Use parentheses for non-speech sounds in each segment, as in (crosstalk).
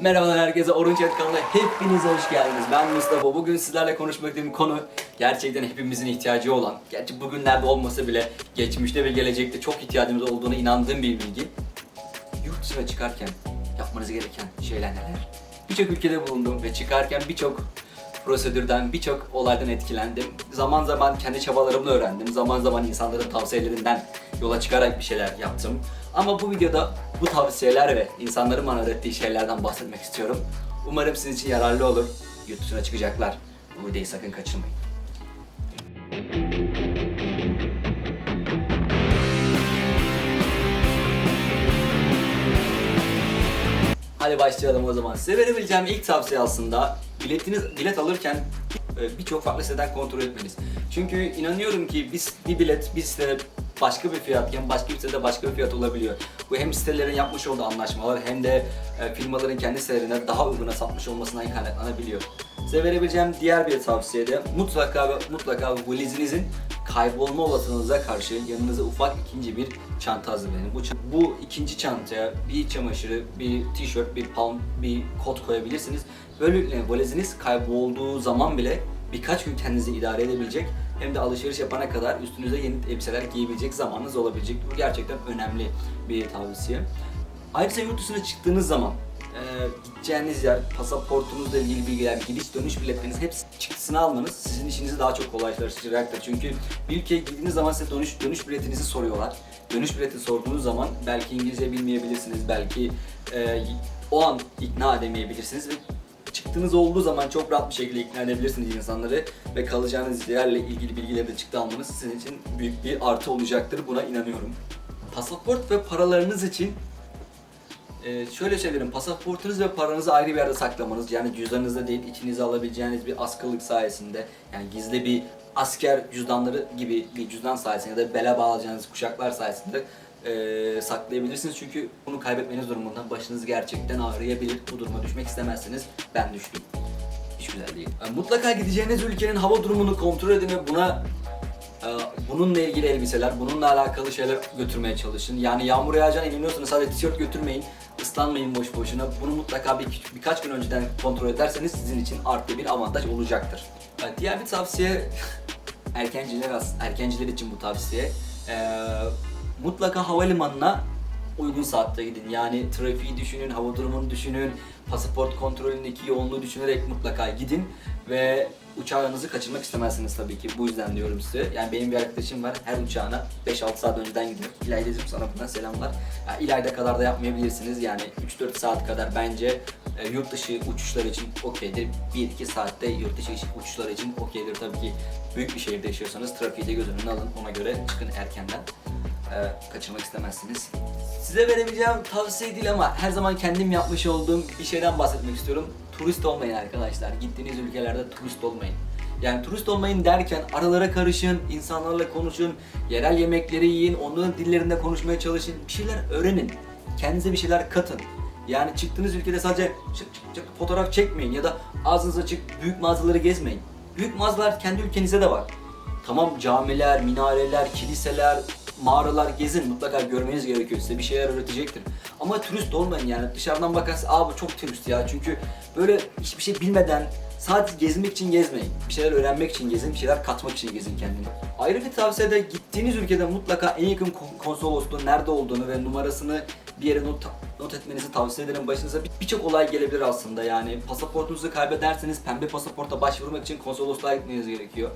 Merhabalar herkese, Orange Chat kanalına hepiniz hoş geldiniz. Ben Mustafa. Bugün sizlerle konuşmak istediğim konu gerçekten hepimizin ihtiyacı olan, gerçi bugünlerde olmasa bile geçmişte ve gelecekte çok ihtiyacımız olduğuna inandığım bir bilgi. Yurt dışına çıkarken yapmanız gereken şeyler neler? Birçok ülkede bulundum ve çıkarken birçok prosedürden, birçok olaydan etkilendim. Zaman zaman kendi çabalarımla öğrendim. Zaman zaman insanların tavsiyelerinden yola çıkarak bir şeyler yaptım. Ama bu videoda bu tavsiyeler ve insanların bana öğrettiği şeylerden bahsetmek istiyorum. Umarım sizin için yararlı olur. Yurt dışına çıkacaklar. Bu videoyu sakın kaçırmayın. Hadi başlayalım o zaman. Size verebileceğim ilk tavsiye aslında biletiniz bilet alırken e, birçok farklı siteden kontrol etmeniz. Çünkü inanıyorum ki biz bir bilet bir sitede başka bir fiyatken başka bir sitede başka bir fiyat olabiliyor. Bu hem sitelerin yapmış olduğu anlaşmalar hem de e, firmaların kendi sitelerine daha uyguna satmış olmasından kaynaklanabiliyor. Size verebileceğim diğer bir tavsiye de mutlaka ve mutlaka valizinizin kaybolma olasılığınıza karşı yanınıza ufak ikinci bir çanta hazırlayın. Bu, bu ikinci çantaya bir çamaşırı, bir tişört, bir palm, bir kot koyabilirsiniz. Böylelikle valiziniz kaybolduğu zaman bile birkaç gün kendinizi idare edebilecek hem de alışveriş yapana kadar üstünüze yeni elbiseler giyebilecek zamanınız olabilecek. Bu gerçekten önemli bir tavsiye. Ayrıca yurt dışına çıktığınız zaman e, gideceğiniz yer, pasaportunuzla ilgili bilgiler, gidiş dönüş biletleriniz hepsi çıktısını almanız sizin işinizi daha çok kolaylaştıracaktır. Çünkü bir ülkeye gittiğiniz zaman size dönüş, dönüş biletinizi soruyorlar. Dönüş bileti sorduğunuz zaman belki İngilizce bilmeyebilirsiniz, belki e, o an ikna edemeyebilirsiniz ve çıktığınız olduğu zaman çok rahat bir şekilde ikna edebilirsiniz insanları ve kalacağınız yerle ilgili bilgileri de çıktı almanız sizin için büyük bir artı olacaktır. Buna inanıyorum. Pasaport ve paralarınız için ee, şöyle söylerim, pasaportunuz ve paranızı ayrı bir yerde saklamanız, yani cüzdanınızda değil, içinize alabileceğiniz bir askılık sayesinde, yani gizli bir asker cüzdanları gibi bir cüzdan sayesinde ya da bele bağlayacağınız kuşaklar sayesinde ee, saklayabilirsiniz. Çünkü bunu kaybetmeniz durumunda başınız gerçekten ağrıyabilir. Bu duruma düşmek istemezseniz ben düştüm. Hiç güzel değil. Yani mutlaka gideceğiniz ülkenin hava durumunu kontrol edin ve buna ee, Bununla ilgili elbiseler, bununla alakalı şeyler götürmeye çalışın. Yani yağmur yağacağına inanıyorsanız sadece tişört götürmeyin. Islanmayın boş boşuna. Bunu mutlaka bir, birkaç gün önceden kontrol ederseniz sizin için artı bir avantaj olacaktır. Ee, Diğer bir tavsiye (laughs) erkenciler erkenciler için bu tavsiye. Ee, mutlaka havalimanına uygun saatte gidin. Yani trafiği düşünün, hava durumunu düşünün, pasaport kontrolündeki yoğunluğu düşünerek mutlaka gidin ve uçağınızı kaçırmak istemezsiniz tabii ki. Bu yüzden diyorum size. Yani benim bir arkadaşım var. Her uçağına 5-6 saat önceden gidiyor. İlayda'cığım sana buradan selamlar. Yani İlayda kadar da yapmayabilirsiniz. Yani 3-4 saat kadar bence e, yurt dışı uçuşlar için okeydir. 1-2 saatte yurt dışı uçuşlar için okeydir. Tabii ki büyük bir şehirde yaşıyorsanız trafiği de göz önüne alın. Ona göre çıkın erkenden. E, kaçırmak istemezsiniz. Size verebileceğim tavsiye değil ama her zaman kendim yapmış olduğum bir şeyden bahsetmek istiyorum. Turist olmayın arkadaşlar. Gittiğiniz ülkelerde turist olmayın. Yani turist olmayın derken aralara karışın, insanlarla konuşun, yerel yemekleri yiyin, onların dillerinde konuşmaya çalışın, bir şeyler öğrenin. Kendinize bir şeyler katın. Yani çıktığınız ülkede sadece çık çık çık fotoğraf çekmeyin ya da ağzınız açık büyük mağazaları gezmeyin. Büyük mağazalar kendi ülkenizde de var. Tamam camiler, minareler, kiliseler, mağaralar gezin mutlaka görmeniz gerekiyor size bir şeyler öğretecektir. Ama turist olmayın yani dışarıdan bakarsın aa bu çok turist ya çünkü böyle hiçbir şey bilmeden sadece gezmek için gezmeyin. Bir şeyler öğrenmek için gezin, bir şeyler katmak için gezin kendini. Ayrı bir tavsiye de gittiğiniz ülkede mutlaka en yakın kon- konsolosluğun nerede olduğunu ve numarasını bir yere not, not etmenizi tavsiye ederim. Başınıza bir- birçok olay gelebilir aslında yani pasaportunuzu kaybederseniz pembe pasaporta başvurmak için konsolosluğa gitmeniz gerekiyor.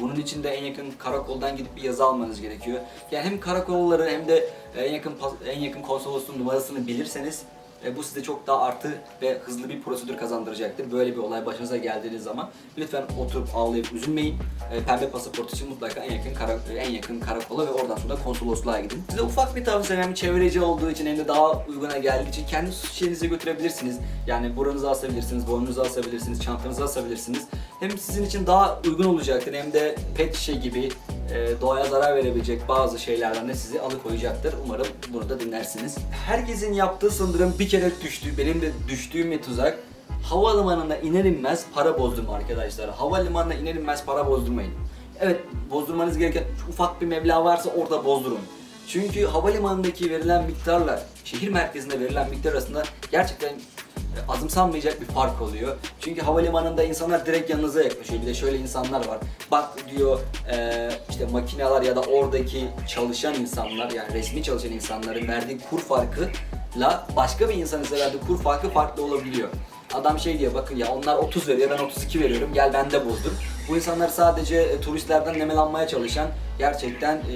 Bunun için de en yakın karakoldan gidip bir yazı almanız gerekiyor. Yani hem karakolları hem de en yakın en yakın konsolosluğun numarasını bilirseniz e, bu size çok daha artı ve hızlı bir prosedür kazandıracaktır. Böyle bir olay başınıza geldiğiniz zaman lütfen oturup ağlayıp üzülmeyin. E, Pembe pasaport için mutlaka en yakın kara, en yakın karakola ve oradan sonra konsolosluğa gidin. Size ufak bir tavsiye hem çevreci olduğu için hem de daha uyguna geldiği için kendi şeyinizi götürebilirsiniz. Yani buranızı asabilirsiniz, boynunuzu asabilirsiniz, çantanızı asabilirsiniz. Hem sizin için daha uygun olacaktır hem de pet şişe gibi e, doğaya zarar verebilecek bazı şeylerden de sizi alıkoyacaktır. Umarım bunu da dinlersiniz. Herkesin yaptığı sanırım bir kere düştü. Benim de düştüğüm bir tuzak. Havalimanına iner inmez para bozdurma arkadaşlar. Havalimanına iner inmez para bozdurmayın. Evet bozdurmanız gereken ufak bir meblağ varsa orada bozdurun. Çünkü havalimanındaki verilen miktarla şehir merkezinde verilen miktar arasında gerçekten azımsanmayacak bir fark oluyor. Çünkü havalimanında insanlar direkt yanınıza yaklaşıyor. Bir de şöyle insanlar var. Bak diyor e, işte makineler ya da oradaki çalışan insanlar yani resmi çalışan insanların verdiği kur farkıyla başka bir insanın size verdiği kur farkı farklı olabiliyor. Adam şey diyor bakın ya onlar 30 veriyor ben 32 veriyorum gel bende bozdur. Bu insanlar sadece e, turistlerden nemelanmaya çalışan gerçekten e,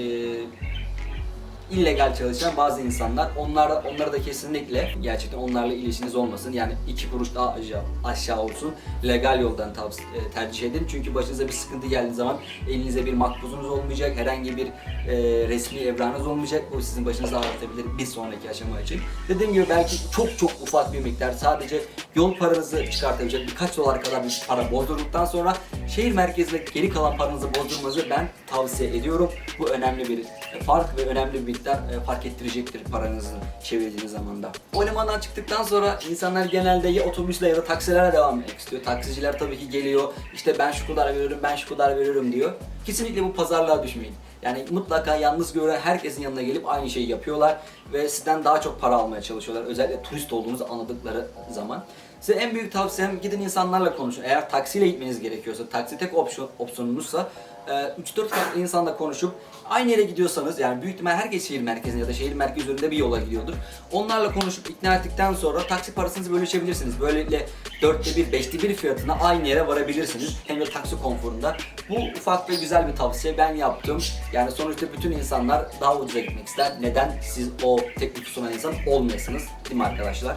illegal çalışan bazı insanlar. Onlar onlara da kesinlikle gerçekten onlarla ilişkiniz olmasın. Yani iki kuruş daha aşağı, aşağı olsun. Legal yoldan tavs- e, tercih edin. Çünkü başınıza bir sıkıntı geldiği zaman elinize bir makbuzunuz olmayacak. Herhangi bir e, resmi evranınız olmayacak. Bu sizin başınızı ağrıtabilir bir sonraki aşama için. Dediğim gibi belki çok çok ufak bir miktar sadece yol paranızı çıkartabilecek birkaç dolar kadar bir para bozdurduktan sonra şehir merkezinde geri kalan paranızı bozdurmanızı ben tavsiye ediyorum. Bu önemli bir fark ve önemli bir miktar e, fark ettirecektir paranızı çevirdiğiniz zamanda. O limandan çıktıktan sonra insanlar genelde ya otobüsle ya da taksilerle devam etmek istiyor. Taksiciler tabii ki geliyor işte ben şu kadar veriyorum ben şu kadar veriyorum diyor. Kesinlikle bu pazarlığa düşmeyin. Yani mutlaka yalnız gören herkesin yanına gelip aynı şeyi yapıyorlar ve sizden daha çok para almaya çalışıyorlar. Özellikle turist olduğunuzu anladıkları zaman. Size en büyük tavsiyem gidin insanlarla konuşun. Eğer taksiyle gitmeniz gerekiyorsa, taksi tek opsiyon, opsiyonunuzsa e, 3-4 farklı insanla konuşup aynı yere gidiyorsanız yani büyük ihtimal herkes şehir merkezinde ya da şehir merkezi üzerinde bir yola gidiyordur. Onlarla konuşup ikna ettikten sonra taksi parasınızı bölüşebilirsiniz. Böylelikle dörtte bir, beşte bir fiyatına aynı yere varabilirsiniz. Hem de taksi konforunda. Bu ufak ve güzel bir tavsiye ben yaptım. Yani sonuçta bütün insanlar daha ucuza gitmek ister. Neden siz o teklifi sunan insan olmayasınız değil mi arkadaşlar?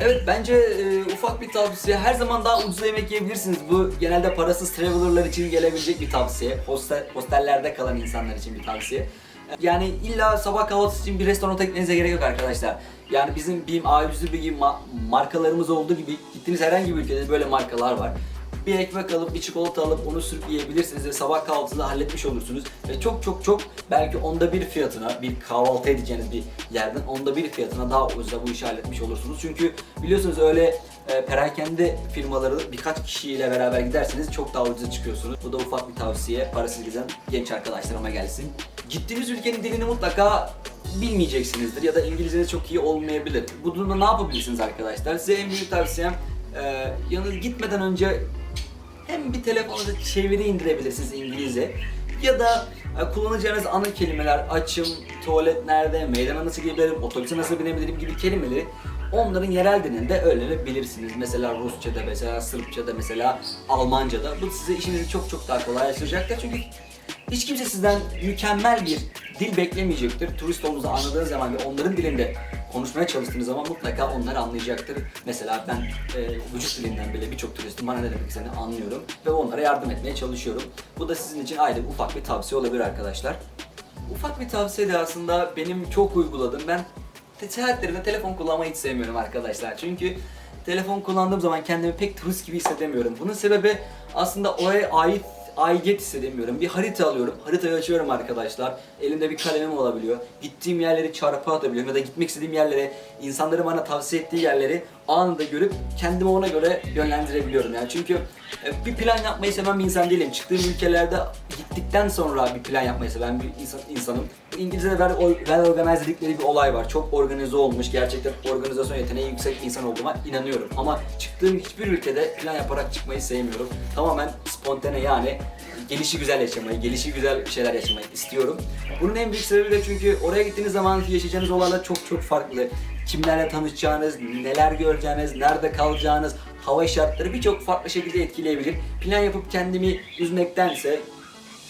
Evet bence e, ufak bir tavsiye. Her zaman daha ucuza yemek yiyebilirsiniz. Bu genelde parasız travelerlar için gelebilecek bir tavsiye. Hostel, hostellerde kalan insanlar için bir tavsiye. Yani illa sabah kahvaltısı için bir restorana gitmenize gerek yok arkadaşlar. Yani bizim BİM, A100'lü bir gibi ma- markalarımız olduğu gibi gittiğiniz herhangi bir ülkede böyle markalar var. Bir ekmek alıp bir çikolata alıp onu sürüp yiyebilirsiniz ve sabah kahvaltısında halletmiş olursunuz. Ve çok çok çok belki onda bir fiyatına bir kahvaltı edeceğiniz bir yerden onda bir fiyatına daha ucuza bu işi halletmiş olursunuz. Çünkü biliyorsunuz öyle e, perakende firmaları birkaç kişiyle beraber giderseniz çok daha ucuza çıkıyorsunuz. Bu da ufak bir tavsiye parasız gezen genç arkadaşlarıma gelsin. Gittiğiniz ülkenin dilini mutlaka bilmeyeceksinizdir ya da İngilizceniz çok iyi olmayabilir. Bu durumda ne yapabilirsiniz arkadaşlar? Size en büyük tavsiyem e, yanınız gitmeden önce hem bir telefonunuza çeviri indirebilirsiniz İngilizce ya da e, kullanacağınız ana kelimeler açım, tuvalet nerede, meydana nasıl gidebilirim, otobüse nasıl binebilirim gibi kelimeleri onların yerel dilinde öğrenebilirsiniz. Mesela Rusça'da, mesela Sırpça'da, mesela Almanca'da. Bu size işinizi çok çok daha kolaylaştıracaktır. Çünkü hiç kimse sizden mükemmel bir dil beklemeyecektir. Turist olduğunuzu anladığınız zaman ve onların dilinde konuşmaya çalıştığınız zaman mutlaka onlar anlayacaktır. Mesela ben e, vücut dilinden bile birçok turistin bana ne demek istediğini anlıyorum ve onlara yardım etmeye çalışıyorum. Bu da sizin için ayrı bir ufak bir tavsiye olabilir arkadaşlar. Ufak bir tavsiye de aslında benim çok uyguladım. Ben seyahatlerimde telefon kullanmayı hiç sevmiyorum arkadaşlar. Çünkü telefon kullandığım zaman kendimi pek turist gibi hissedemiyorum. Bunun sebebi aslında oraya ait aidiyet hissedemiyorum. Bir harita alıyorum. Haritayı açıyorum arkadaşlar. Elimde bir kalemim olabiliyor. Gittiğim yerleri çarpı atabiliyorum ya da gitmek istediğim yerlere, insanların bana tavsiye ettiği yerleri anında görüp kendimi ona göre yönlendirebiliyorum. Yani çünkü e, bir plan yapmayı seven bir insan değilim. Çıktığım ülkelerde gittikten sonra bir plan yapmayı seven bir insan, insanım. İngilizce'de well, well organized dedikleri bir olay var. Çok organize olmuş, gerçekten organizasyon yeteneği yüksek insan olduğuma inanıyorum. Ama çıktığım hiçbir ülkede plan yaparak çıkmayı sevmiyorum. Tamamen spontane yani gelişi güzel yaşamayı, gelişi güzel şeyler yaşamayı istiyorum. Bunun en büyük sebebi de çünkü oraya gittiğiniz zaman yaşayacağınız olaylar çok çok farklı. Kimlerle tanışacağınız, neler göreceğiniz, nerede kalacağınız, hava şartları birçok farklı şekilde etkileyebilir. Plan yapıp kendimi üzmektense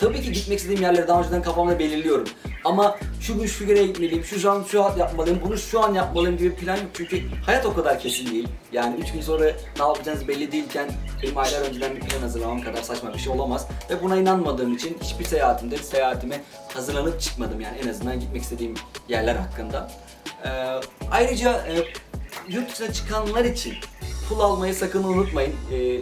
Tabii ki gitmek istediğim yerleri daha önceden kafamda belirliyorum. Ama şu gün şu yere gitmeliyim, şu an şu an yapmalıyım, bunu şu an yapmalıyım gibi plan yok. Çünkü hayat o kadar kesin değil. Yani 3 gün sonra ne yapacağınız belli değilken benim aylar önceden bir plan hazırlamam kadar saçma bir şey olamaz. Ve buna inanmadığım için hiçbir seyahatimde seyahatime hazırlanıp çıkmadım yani en azından gitmek istediğim yerler hakkında. Ee, ayrıca e, yurt dışına çıkanlar için pul almayı sakın unutmayın. Ee,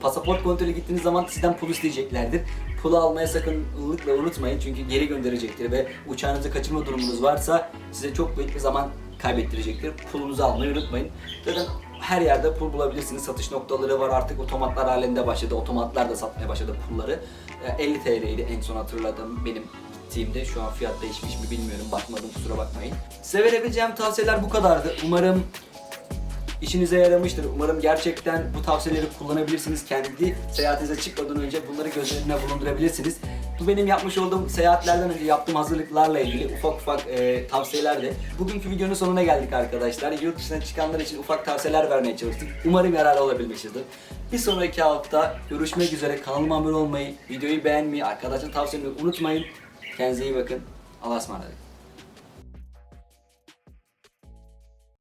pasaport kontrolü gittiğiniz zaman sizden pul isteyeceklerdir. Pulu almaya sakınlıkla unutmayın çünkü geri gönderecektir ve uçağınızı kaçırma durumunuz varsa size çok büyük bir zaman kaybettirecektir. Pulunuzu almayı unutmayın. Zaten her yerde pul bulabilirsiniz. Satış noktaları var artık otomatlar halinde başladı. Otomatlar da satmaya başladı pulları. Ee, 50 TL'ydi en son hatırladığım benim gittiğimde. Şu an fiyat değişmiş mi bilmiyorum. Bakmadım kusura bakmayın. Size verebileceğim tavsiyeler bu kadardı. Umarım işinize yaramıştır. Umarım gerçekten bu tavsiyeleri kullanabilirsiniz. Kendi seyahatinize çıkmadan önce bunları göz önüne bulundurabilirsiniz. Bu benim yapmış olduğum seyahatlerden önce yaptığım hazırlıklarla ilgili ufak ufak e, tavsiyelerdi. Bugünkü videonun sonuna geldik arkadaşlar. Yurt dışına çıkanlar için ufak tavsiyeler vermeye çalıştık. Umarım yararlı olabilmişizdir. Bir sonraki hafta görüşmek üzere. Kanalıma abone olmayı, videoyu beğenmeyi, arkadaşlar tavsiye etmeyi unutmayın. Kendinize iyi bakın. Allah'a ısmarladık.